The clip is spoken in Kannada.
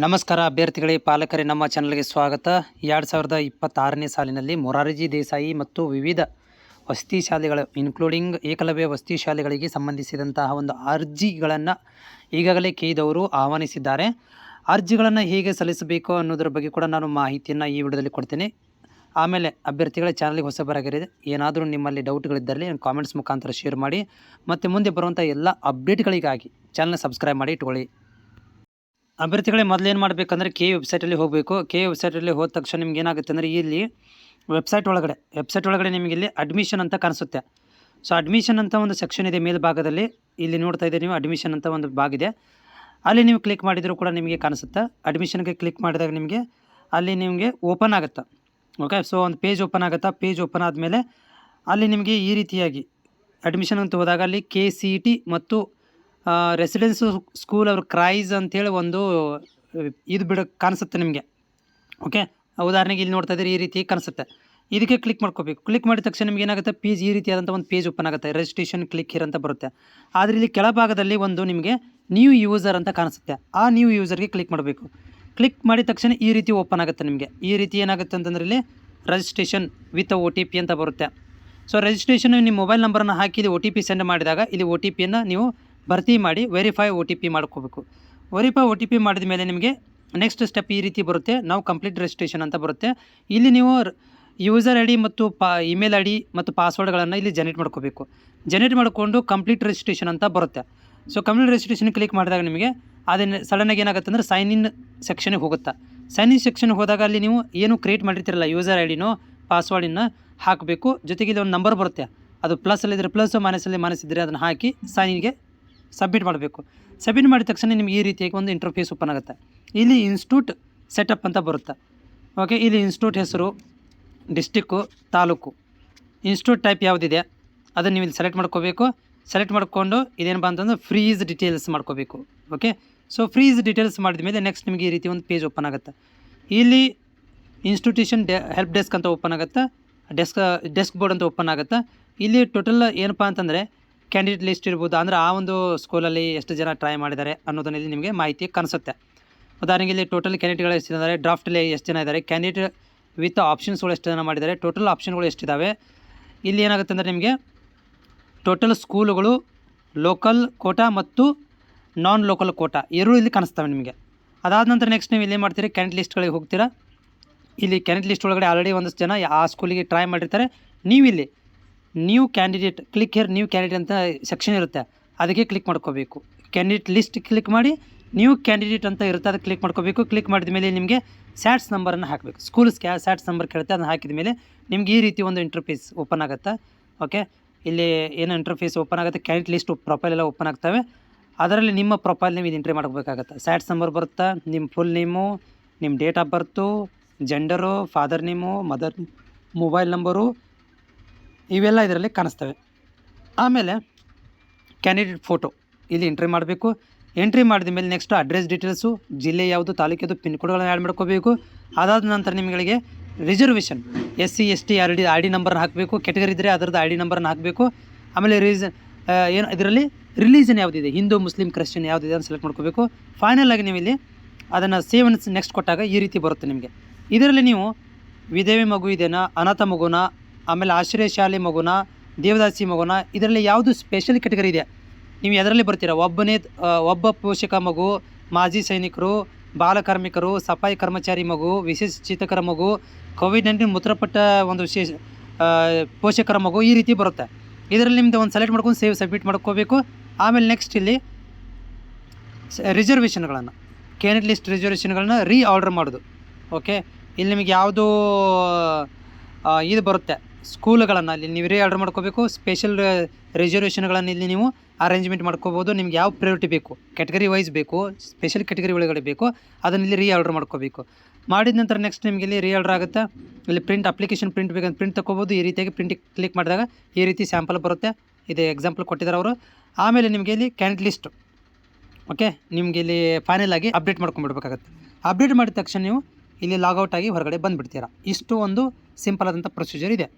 ನಮಸ್ಕಾರ ಅಭ್ಯರ್ಥಿಗಳೇ, ಪಾಲಕರೇ, ನಮ್ಮ ಚಾನಲ್ಗೆ ಸ್ವಾಗತ. ಎರಡು ಸಾವಿರದ ಇಪ್ಪತ್ತಾರನೇ ಸಾಲಿನಲ್ಲಿ ಮೊರಾರ್ಜಿ ದೇಸಾಯಿ ಮತ್ತು ವಿವಿಧ ವಸತಿ ಶಾಲೆಗಳು ಇನ್ಕ್ಲೂಡಿಂಗ್ ಏಕಲವ್ಯ ವಸತಿ ಶಾಲೆಗಳಿಗೆ ಸಂಬಂಧಿಸಿದಂತಹ ಒಂದು ಅರ್ಜಿಗಳನ್ನು ಈಗಾಗಲೇ ಕೈದವರು ಆಹ್ವಾನಿಸಿದ್ದಾರೆ. ಅರ್ಜಿಗಳನ್ನು ಹೇಗೆ ಸಲ್ಲಿಸಬೇಕು ಅನ್ನೋದ್ರ ಬಗ್ಗೆ ಕೂಡ ನಾನು ಮಾಹಿತಿಯನ್ನು ಈ ವಿಡಿಯೋದಲ್ಲಿ ಕೊಡ್ತೇನೆ. ಆಮೇಲೆ ಅಭ್ಯರ್ಥಿಗಳ, ಚಾನಲ್ಗೆ ಹೊಸಬರಾಗಿರಿದೆ, ಏನಾದರೂ ನಿಮ್ಮಲ್ಲಿ ಡೌಟ್ಗಳಿದ್ದಲ್ಲಿ ಕಾಮೆಂಟ್ಸ್ ಮುಖಾಂತರ ಶೇರ್ ಮಾಡಿ. ಮತ್ತು ಮುಂದೆ ಬರುವಂಥ ಎಲ್ಲ ಅಪ್ಡೇಟ್ಗಳಿಗಾಗಿ ಚಾನಲ್ನ ಸಬ್ಸ್ಕ್ರೈಬ್ ಮಾಡಿ ಇಟ್ಕೊಳ್ಳಿ. ಅಭ್ಯರ್ಥಿಗಳೇ ಮೊದಲು ಏನು ಮಾಡಬೇಕಂದ್ರೆ ಕೆ ವೆಬ್ಸೈಟಲ್ಲಿ ಹೋಗಬೇಕು. ಕೆ ವೆಬ್ಸೈಟಲ್ಲಿ ಹೋದ ತಕ್ಷಣ ನಿಮ್ಗೆ ಏನಾಗುತ್ತೆ ಅಂದರೆ ಇಲ್ಲಿ ವೆಬ್ಸೈಟ್ ಒಳಗಡೆ ವೆಬ್ಸೈಟ್ ಒಳಗಡೆ ನಿಮಗೆ ಇಲ್ಲಿ ಅಡ್ಮಿಷನ್ ಅಂತ ಕಾಣಿಸುತ್ತೆ. ಸೊ ಅಡ್ಮಿಷನ್ ಅಂತ ಒಂದು ಸೆಕ್ಷನ್ ಇದೆ ಮೇಲ್ಭಾಗದಲ್ಲಿ. ಇಲ್ಲಿ ನೋಡ್ತಾ ಇದ್ದೀರಿ ನೀವು ಅಡ್ಮಿಷನ್ ಅಂತ ಒಂದು ಭಾಗ ಇದೆ. ಅಲ್ಲಿ ನೀವು ಕ್ಲಿಕ್ ಮಾಡಿದರೂ ಕೂಡ ನಿಮಗೆ ಕಾಣಿಸುತ್ತೆ. ಅಡ್ಮಿಷನ್ಗೆ ಕ್ಲಿಕ್ ಮಾಡಿದಾಗ ನಿಮಗೆ ಅಲ್ಲಿ ನಿಮಗೆ ಓಪನ್ ಆಗುತ್ತೆ. ಓಕೆ ಸೊ ಒಂದು ಪೇಜ್ ಓಪನ್ ಆಗುತ್ತಾ. ಪೇಜ್ ಓಪನ್ ಆದಮೇಲೆ ಅಲ್ಲಿ ನಿಮಗೆ ಈ ರೀತಿಯಾಗಿ ಅಡ್ಮಿಷನ್ ಅಂತ ಹೋದಾಗ ಅಲ್ಲಿ ಕೆ ಸಿ ಇ ಟಿ ಮತ್ತು ರೆಸಿಡೆನ್ಸ್ ಸ್ಕೂಲ್ ಅವ್ರ ಕ್ರೈಸ್ ಅಂತೇಳಿ ಒಂದು, ಇದು ಬಿಡ, ಕಾಣಿಸುತ್ತೆ ನಿಮಗೆ. ಓಕೆ ಉದಾಹರಣೆಗೆ ಇಲ್ಲಿ ನೋಡ್ತಾ ಇದ್ದೀರಿ, ಈ ರೀತಿ ಕಾಣಿಸುತ್ತೆ. ಇದಕ್ಕೆ ಕ್ಲಿಕ್ ಮಾಡ್ಕೋಬೇಕು. ಕ್ಲಿಕ್ ಮಾಡಿದ ತಕ್ಷಣ ನಿಮ್ಗೆ ಏನಾಗುತ್ತೆ? ಪೇಜ್ ಈ ರೀತಿಯಾದಂಥ ಒಂದು ಪೇಜ್ ಓಪನ್ ಆಗುತ್ತೆ. ರಿಜಿಸ್ಟ್ರೇಷನ್ ಕ್ಲಿಕ್ ಹಿರ್ ಅಂತ ಬರುತ್ತೆ. ಆದರೆ ಇಲ್ಲಿ ಕೆಳಭಾಗದಲ್ಲಿ ಒಂದು ನಿಮಗೆ ನ್ಯೂ ಯೂಸರ್ ಅಂತ ಕಾಣಿಸುತ್ತೆ. ಆ ನ್ಯೂ ಯೂಸರ್ಗೆ ಕ್ಲಿಕ್ ಮಾಡಬೇಕು. ಕ್ಲಿಕ್ ಮಾಡಿದ ತಕ್ಷಣ ಈ ರೀತಿ ಓಪನ್ ಆಗುತ್ತೆ ನಿಮಗೆ. ಈ ರೀತಿ ಏನಾಗುತ್ತೆ ಅಂತಂದ್ರೆ ಇಲ್ಲಿ registration with O T P ಅಂತ ಬರುತ್ತೆ. ಸೊ ರಿಜಿಸ್ಟ್ರೇಷನ್ ನಿಮ್ಮ ಮೊಬೈಲ್ ನಂಬರನ್ನು ಹಾಕಿ ಇಲ್ಲಿ ಒ ಟಿ ಪಿ ಸೆಂಡ್ ಮಾಡಿದಾಗ, ಇಲ್ಲಿ ಒ ಟಿ ಪಿಯನ್ನು ನೀವು ಭರ್ತಿ ಮಾಡಿ ವೆರಿಫೈ ಒ ಟಿ ಪಿ ಮಾಡ್ಕೋಬೇಕು. ವೆರಿಫೈ ಒ ಟಿ ಪಿ ಮಾಡಿದ ಮೇಲೆ ನಿಮಗೆ ನೆಕ್ಸ್ಟ್ ಸ್ಟೆಪ್ ಈ ರೀತಿ ಬರುತ್ತೆ. ನಾವು ಕಂಪ್ಲೀಟ್ ರಿಜಿಸ್ಟ್ರೇಷನ್ ಅಂತ ಬರುತ್ತೆ. ಇಲ್ಲಿ ನೀವು ಯೂಸರ್ ಐ ಡಿ ಮತ್ತು ಪಾ ಇಮೇಲ್ ಐ ಡಿ ಮತ್ತು ಪಾಸ್ವರ್ಡ್ಗಳನ್ನು ಇಲ್ಲಿ ಜನರೇಟ್ ಮಾಡ್ಕೋಬೇಕು. ಜನರೇಟ್ ಮಾಡಿಕೊಂಡು ಕಂಪ್ಲೀಟ್ ರಿಜಿಸ್ಟ್ರೇಷನ್ ಅಂತ ಬರುತ್ತೆ. ಸೊ ಕಂಪ್ಲೀಟ್ ರಿಜಿಸ್ಟ್ರೇಷನ್ ಕ್ಲಿಕ್ ಮಾಡಿದಾಗ ನಿಮಗೆ ಅದನ್ನು ಸಡನ್ನಾಗಿ ಏನಾಗುತ್ತೆ ಅಂದರೆ ಸೈನ್ ಇನ್ ಸೆಕ್ಷನಿಗೆ ಹೋಗುತ್ತೆ. ಸೈನ್ ಇನ್ ಸೆಕ್ಷನ್ಗೆ ಹೋದಾಗ ಅಲ್ಲಿ ನೀವು ಏನು ಕ್ರಿಯೇಟ್ ಮಾಡಿರ್ತೀರಲ್ಲ ಯೂಸರ್ ಐ ಡಿನೋ ಪಾಸ್ವರ್ಡನ್ನು ಹಾಕಬೇಕು. ಜೊತೆಗೆ ಇಲ್ಲಿ ಒಂದು ನಂಬರ್ ಬರುತ್ತೆ. ಅದು ಪ್ಲಸ್ ಅಲ್ಲಿದ್ದರೆ ಪ್ಲಸ್ ಮೈನಸಲ್ಲಿ ಮೈನಸ್ ಇದ್ದರೆ ಅದನ್ನು ಹಾಕಿ ಸೈನಿಗೆ ಸಬ್ಮಿಟ್ ಮಾಡಬೇಕು. ಸಬ್ಮಿಟ್ ಮಾಡಿದ ತಕ್ಷಣ ನಿಮ್ಗೆ ಈ ರೀತಿಯಾಗಿ ಒಂದು ಇಂಟರ್ಫೇಸ್ ಓಪನ್ ಆಗುತ್ತೆ. ಇಲ್ಲಿ ಇನ್ಸ್ಟಿಟ್ಯೂಟ್ ಸೆಟಪ್ ಅಂತ ಬರುತ್ತೆ. ಓಕೆ ಇಲ್ಲಿ ಇನ್ಸ್ಟಿಟ್ಯೂಟ್ ಹೆಸರು ಡಿಸ್ಟಿಕ್ಕು ತಾಲೂಕು. ಇನ್ಸ್ಟಿಟ್ಯೂಟ್ ಟೈಪ್ ಯಾವುದಿದೆ, ಅದನ್ನು ನೀವು ಇಲ್ಲಿ ಸೆಲೆಕ್ಟ್ ಮಾಡ್ಕೋಬೇಕು. ಸೆಲೆಕ್ಟ್ ಮಾಡಿಕೊಂಡು ಇದೇನಪ್ಪ ಅಂತಂದ್ರೆ ಫ್ರೀಸ್ ಡೀಟೇಲ್ಸ್ ಮಾಡ್ಕೋಬೇಕು. ಓಕೆ ಸೊ ಫ್ರೀಸ್ ಡೀಟೇಲ್ಸ್ ಮಾಡಿದ ಮೇಲೆ ನೆಕ್ಸ್ಟ್ ನಿಮಗೆ ಈ ರೀತಿ ಒಂದು ಪೇಜ್ ಓಪನ್ ಆಗುತ್ತೆ. ಇಲ್ಲಿ ಇನ್ಸ್ಟಿಟ್ಯೂಷನ್ ಡೆ ಹೆಲ್ಪ್ ಡೆಸ್ಕ್ ಅಂತ ಓಪನ್ ಆಗುತ್ತೆ. ಡೆಸ್ಕ್ ಡೆಸ್ಕ್ ಬೋರ್ಡ್ ಅಂತ ಓಪನ್ ಆಗುತ್ತೆ. ಇಲ್ಲಿ ಟೋಟಲ್ ಏನಪ್ಪ ಅಂತಂದರೆ ಕ್ಯಾಂಡಿಡೇಟ್ ಲಿಸ್ಟ್ ಇರ್ಬೋದು, ಅಂದರೆ ಆ ಒಂದು ಸ್ಕೂಲಲ್ಲಿ ಎಷ್ಟು ಜನ ಟ್ರೈ ಮಾಡಿದ್ದಾರೆ ಅನ್ನೋದನ್ನ ಇಲ್ಲಿ ನಿಮಗೆ ಮಾಹಿತಿ ಕಾಣಿಸುತ್ತೆ. ಉದಾಹರಣೆಗೆ ಇಲ್ಲಿ ಟೋಟಲ್ ಕ್ಯಾಂಡಿಡೇಟ್ಗಳು ಎಷ್ಟು ಇದ್ದಾರೆ ಡ್ರಾಫ್ಟಲ್ಲಿ ಎಷ್ಟು ಜನ ಇದ್ದಾರೆ ಕ್ಯಾಂಡಿಡೇಟ್ ವಿತ್ ಆಪ್ಷನ್ಸ್ಗಳು ಎಷ್ಟು ಜನ ಮಾಡಿದ್ದಾರೆ ಟೋಟಲ್ ಆಪ್ಷನ್ಗಳು ಎಷ್ಟಿದ್ದಾವೆ ಇಲ್ಲಿ ಏನಾಗುತ್ತೆ ಅಂದರೆ ನಿಮಗೆ ಟೋಟಲ್ ಸ್ಕೂಲುಗಳು ಲೋಕಲ್ ಕೋಟಾ ಮತ್ತು ನಾನ್ ಲೋಕಲ್ ಕೋಟಾ ಎರಡೂ ಇಲ್ಲಿ ಕಾಣಿಸ್ತವೆ ನಿಮಗೆ. ಅದಾದ ನಂತರ ನೆಕ್ಸ್ಟ್ ನೀವು ಇಲ್ಲಿ ಮಾಡ್ತೀರಿ ಕ್ಯಾಂಡಿಟ್ ಲಿಸ್ಟ್ಗಳಿಗೆ ಹೋಗ್ತೀರಾ. ಇಲ್ಲಿ ಕ್ಯಾಂಡಿಟ್ ಲಿಸ್ಟ್ ಒಳಗಡೆ ಆಲ್ರೆಡಿ ಒಂದಷ್ಟು ಜನ ಆ ಸ್ಕೂಲಿಗೆ ಟ್ರೈ ಮಾಡಿರ್ತಾರೆ. ನೀವು ಇಲ್ಲಿ new candidate click here new candidate ಅಂತ ಸೆಕ್ಷನ್ ಇರುತ್ತೆ. ಅದಕ್ಕೆ ಕ್ಲಿಕ್ ಮಾಡ್ಕೋಬೇಕು. ಕ್ಯಾಂಡಿಡೇಟ್ ಲಿಸ್ಟ್ ಕ್ಲಿಕ್ ಮಾಡಿ ನ್ಯೂ ಕ್ಯಾಂಡಿಡೇಟ್ ಅಂತ ಇರುತ್ತೆ, ಅದಕ್ಕೆ ಕ್ಲಿಕ್ ಮಾಡ್ಕೋಬೇಕು. ಕ್ಲಿಕ್ ಮಾಡಿದ ಮೇಲೆ ನಿಮಗೆ ಸ್ಯಾಟ್ಸ್ ನಂಬರನ್ನು ಹಾಕಬೇಕು. ಸ್ಕೂಲ್ ಸ್ಕ್ಯಾ ಸ್ಯಾಟ್ಸ್ ನಂಬರ್ ಕೇಳುತ್ತೆ, ಅದನ್ನು ಹಾಕಿದ ಮೇಲೆ ನಿಮ್ಗೆ ಈ ರೀತಿ ಒಂದು ಇಂಟರ್ಫೇಸ್ ಓಪನ್ ಆಗುತ್ತೆ. ಓಕೆ ಇಲ್ಲಿ ಏನು ಇಂಟರ್ಫೇಸ್ ಓಪನ್ ಆಗುತ್ತೆ ಕ್ಯಾಂಡಿಡೇಟ್ ಲಿಸ್ಟ್ ಪ್ರೊಫೈಲ್ ಎಲ್ಲ ಓಪನ್ ಆಗ್ತವೆ. ಅದರಲ್ಲಿ ನಿಮ್ಮ ಪ್ರೊಫೈಲ್ ನೀವು ಇದು ಎಂಟ್ರಿ ಮಾಡಬೇಕಾಗತ್ತೆ ಸ್ಯಾಟ್ಸ್ ನಂಬರ್ ಬರುತ್ತಾ? ನಿಮ್ಮ ಫುಲ್ ನೇಮು ನಿಮ್ಮ date of birth gender father name mother mobile number ಇವೆಲ್ಲ ಇದರಲ್ಲಿ ಕಾಣಿಸ್ತವೆ. ಆಮೇಲೆ ಕ್ಯಾಂಡಿಡೇಟ್ ಫೋಟೋ. ಇಲ್ಲಿ ಎಂಟ್ರಿ ಮಾಡಬೇಕು. ಎಂಟ್ರಿ ಮಾಡಿದ ಮೇಲೆ ನೆಕ್ಸ್ಟ್ ಅಡ್ರೆಸ್ ಡೀಟೇಲ್ಸು ಜಿಲ್ಲೆ ಯಾವುದು, ತಾಲೂಕಿದು, ಪಿನ್ ಕೋಡ್ಗಳನ್ನು ಆ್ಯಡ್ ಮಾಡ್ಕೋಬೇಕು. ಅದಾದ ನಂತರ ನಿಮಗೆ reservation S C S T R D I D ನಂಬರ್ನ ಹಾಕಬೇಕು. ಕೆಟಗರಿ ಇದ್ದರೆ ಅದರದ್ದು ಐ ಡಿ ನಂಬರ್ನ ಹಾಕಬೇಕು. ಆಮೇಲೆ ರೀಸನ್ ಏನು, ಇದರಲ್ಲಿ ರಿಲೀಜನ್ ಯಾವುದಿದೆ, ಹಿಂದೂ, ಮುಸ್ಲಿಂ, ಕ್ರಿಶ್ಚಿಯನ್ ಯಾವುದಿದೆ ಅಂತ ಸೆಲೆಕ್ಟ್ ಮಾಡ್ಕೋಬೇಕು. ಫೈನಲ್ ಆಗಿ ನೀವು ಇಲ್ಲಿ ಅದನ್ನು ಸೇವನ್ಸ್ ನೆಕ್ಸ್ಟ್ ಕೊಟ್ಟಾಗ ಈ ರೀತಿ ಬರುತ್ತೆ ನಿಮಗೆ. ಇದರಲ್ಲಿ ನೀವು ವಿಧವೆ ಮಗು ಇದೆಯಾ ಅನಾಥ ಮಗುನ ಆಮೇಲೆ ಆಶ್ರಯ ಶಾಲೆ ಮಗುನ, ದೇವದಾಸಿ ಮಗುನ, ಇದರಲ್ಲಿ ಯಾವುದು ಸ್ಪೆಷಲ್ ಕೆಟಗರಿ ಇದೆ? ನೀವು ಎದರಲ್ಲಿ ಬರ್ತೀರಾ? ಒಬ್ಬನೇ ಒಬ್ಬ ಪೋಷಕ ಮಗು, ಮಾಜಿ ಸೈನಿಕರು ಬಾಲಕಾರ್ಮಿಕರು ಸಫಾಯಿ ಕರ್ಮಚಾರಿ ಮಗು, ವಿಶೇಷ ಚೇತಕರ ಮಗು ಕೋವಿಡ್ ನೈನ್ಟೀನ್ ಮೃತಪಟ್ಟ ಒಂದು ವಿಶೇಷ ಪೋಷಕರ ಮಗು ಈ ರೀತಿ ಬರುತ್ತೆ. ಇದರಲ್ಲಿ ನಿಮ್ಮದು ಒಂದು ಸೆಲೆಕ್ಟ್ ಮಾಡ್ಕೊಂಡು ಸೇವ್ ಸಬ್ಮಿಟ್ ಮಾಡ್ಕೋಬೇಕು. ಆಮೇಲೆ ನೆಕ್ಸ್ಟ್ ಇಲ್ಲಿ ರಿಸರ್ವೇಷನ್ಗಳನ್ನು ಕ್ಯಾಂಡಿಡೇಟ್ ಲಿಸ್ಟ್ ರಿಸರ್ವೇಷನ್ಗಳನ್ನ ರೀ ಆರ್ಡರ್ ಮಾಡೋದು. ಓಕೆ ಇಲ್ಲಿ ನಿಮಗೆ ಯಾವುದು ಇದು ಬರುತ್ತೆ. ಸ್ಕೂಲ್ಗಳನ್ನು ಅಲ್ಲಿ ನೀವು ರೀ ಆರ್ಡರ್ ಮಾಡ್ಕೋಬೇಕು ಸ್ಪೆಷಲ್ ರಿಸರ್ವೇಷನ್ಗಳನ್ನು ಇಲ್ಲಿ ನೀವು ಅರೇಂಜ್ಮೆಂಟ್ ಮಾಡ್ಕೋಬೋದು, ನಿಮ್ಗೆ ಯಾವ ಪ್ರಯಾರಿಟಿ ಬೇಕು ಕ್ಯಾಟಗರಿ ವೈಸ್ ಬೇಕು ಸ್ಪೆಷಲ್ ಕ್ಯಾಟಗರಿ ಒಳಗಡೆ ಬೇಕು, ಅದನ್ನು ಇಲ್ಲಿ ರೀ ಆರ್ಡರ್ ಮಾಡ್ಕೋಬೇಕು. ಮಾಡಿದ ನಂತರ ನೆಕ್ಸ್ಟ್ ನಿಮಗೆ ಇಲ್ಲಿ ರೀ ಆರ್ಡರ್ ಆಗುತ್ತೆ. ಇಲ್ಲಿ ಪ್ರಿಂಟ್ ಅಪ್ಲಿಕೇಶನ್ ಪ್ರಿಂಟ್ ಬೇಕಂತ ಪ್ರಿಂಟ್ ತೊಗೋಬೋದು ಈ ರೀತಿಯಾಗಿ ಪ್ರಿಂಟ್ ಕ್ಲಿಕ್ ಮಾಡಿದಾಗ ಈ ರೀತಿ ಸ್ಯಾಂಪಲ್ ಬರುತ್ತೆ. ಇದು ಎಕ್ಸಾಂಪಲ್ ಕೊಟ್ಟಿದ್ದಾರೆ ಅವರು. ಆಮೇಲೆ ನಿಮಗೆ ಇಲ್ಲಿ ಕ್ಯಾಂಡಿಡೇಟ್ ಲಿಸ್ಟ್ ಓಕೆ ನಿಮಗೆ ಇಲ್ಲಿ ಫೈನಲ್ ಆಗಿ ಅಪ್ಡೇಟ್ ಮಾಡ್ಕೊಂಡ್ಬಿಡ್ಬೇಕಾಗತ್ತೆ. ಅಪ್ಡೇಟ್ ಮಾಡಿದ ತಕ್ಷಣ ನೀವು ಇಲ್ಲಿ ಲಾಗೌಟ್ ಆಗಿ ಹೊರಗಡೆ ಬಂದುಬಿಡ್ತೀರಾ. ಇಷ್ಟು ಒಂದು ಸಿಂಪಲ್ ಆದಂಥ ಪ್ರೊಸೀಜರ್ ಇದೆ.